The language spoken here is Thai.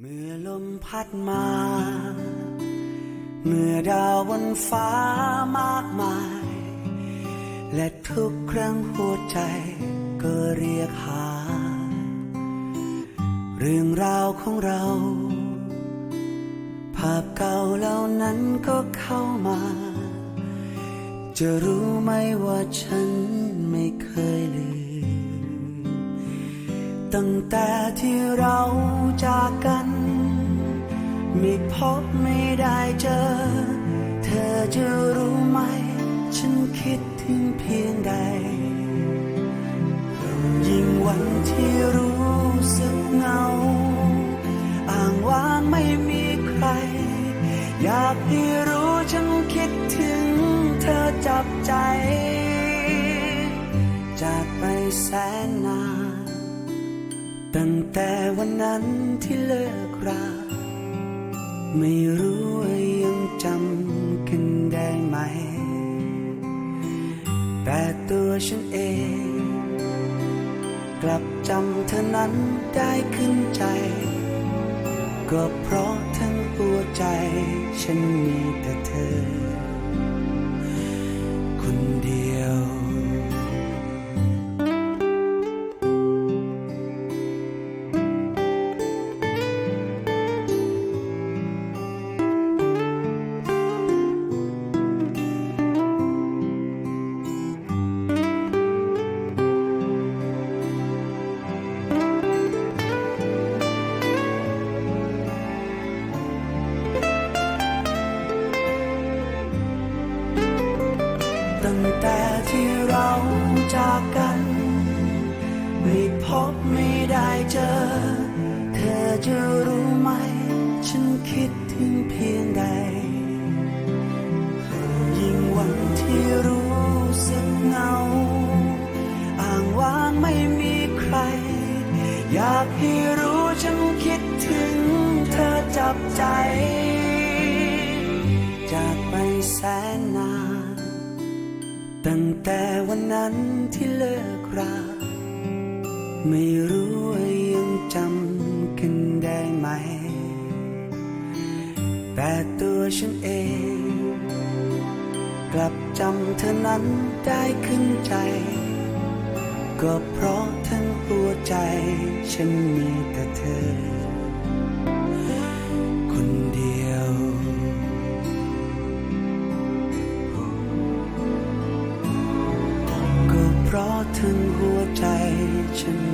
เมื่อลมพัดมา เมื่อดาวบนฟ้ามากมาย และทุกครั้งหัวใจก็เรียกหา เรื่องราวของเรา ภาพเก่าเหล่านั้นก็เข้ามา จะรู้ไหมว่าฉันไม่เคยลืม ตั้งแต่ที่เราจากกัน ไม่พบไม่ได้เจอ เธอจะรู้ไหม ฉันคิดถึงเพียงใด ยิ่งวันที่รู้สึกเหงาอ่างว่างไม่มีใคร อยากให้รู้ฉันคิดถึงเธอจับใจ จากไปแสนนาน ตั้งแต่วันนั้นที่เลิกรา ไม่รู้ว่ายังจำกันได้ไหม แต่ตัวฉันเอง กลับจำเธอนั้นได้ขึ้นใจ ก็เพราะทั้งหัวใจฉันมีแต่เธอ งแต่ที่เราจากกัน ไม่พบไม่ได้เจอ เธอจะรู้ไหม ฉันคิดถึงเพียงใด ยิ่งวันที่รู้สึกเหงาอ่างว่างไม่มีใคร อยากให้รู้ฉันคิดถึงเธอจับใจ ตั้งแต่วันนั้นที่เลิกรา ไม่รู้ว่ายังจำกันได้ไหม แต่ตัวฉันเอง กลับจำเธอนั้นได้ขึ้นใจ ก็เพราะทั้งหัวใจฉันมีแต่เธอ ก็เพราะทั้งหัวใจฉัน